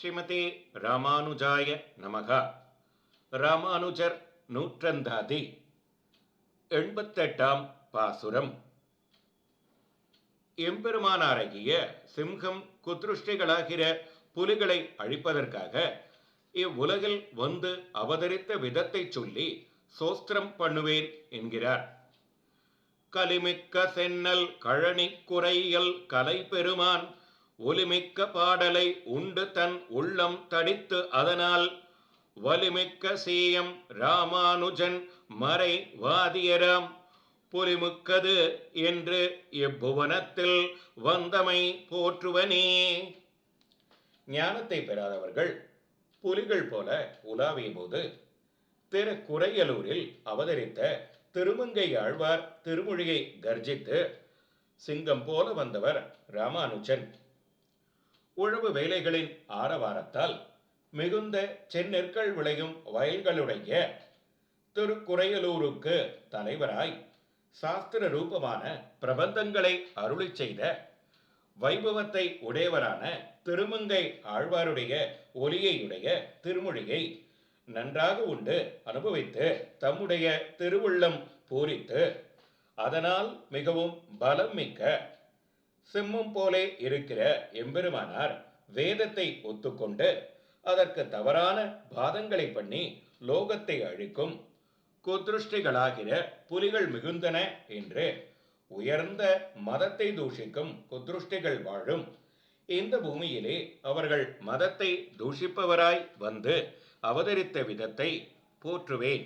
ஸ்ரீமதி ராமானுஜாய நமகா. ராமானுஜர் நூற்றந்தாதி. எண்பத்தெட்டாம் பாசுரம். எம்பெருமானாரகிய சிம்ஹம் குத்ருஷ்டிகளாகிற புலிகளை அழிப்பதற்காக இவ்வுலகில் வந்து அவதரித்த விதத்தைச் சொல்லி சோஸ்திரம் பண்ணுவேன் என்கிறார். கலிமிக்க சென்னல் கழனி குறையல் கலை பெருமான் ஒலிமிக்க பாடலை உண்டு தன் உள்ளம் தடித்து அதனால் வலிமிக்க சீயம் ராமானுஜன் மறை வாதியராம் புலிமுக்கது என்று இப்புவனத்தில் வந்தமை போற்றுவனே. ஞானத்தை பெறாதவர்கள் புலிகள் போல உலாவிய போது திரு குறையலூரில் அவதரித்த திருமங்கை ஆழ்வார் திருமொழியை கர்ஜித்து சிங்கம் போல வந்தவர் ராமானுஜன். உழவு வேலைகளின் ஆரவாரத்தால் மிகுந்த செந்நெற்கள் விளையும் வயல்களுடைய திருக்குறையலூருக்கு தலைவராய் சாஸ்திர ரூபமான பிரபந்தங்களை அருளி செய்த வைபவத்தை உடையவரான திருமங்கை ஆழ்வாருடைய ஒலியையுடைய திருமொழியை நன்றாக உண்டு அனுபவித்து தம்முடைய திருவுள்ளம் பூரித்து அதனால் மிகவும் பலம் மிக்க சிம்மம் போலே இருக்கிற எம்பெருமானார் வேதத்தை ஒத்துக்கொண்டு அதற்கு தவறான பாதங்களை பண்ணி லோகத்தை அழிக்கும் குத்ருஷ்டிகளாகிற புலிகள் மிகுந்தன என்று உயர்ந்த மதத்தை தூஷிக்கும் குத்ருஷ்டிகள் வாழும். இந்த பூமியிலே அவர்கள் மதத்தை தூஷிப்பவராய் வந்து அவதரித்த விதத்தை போற்றுவேன்.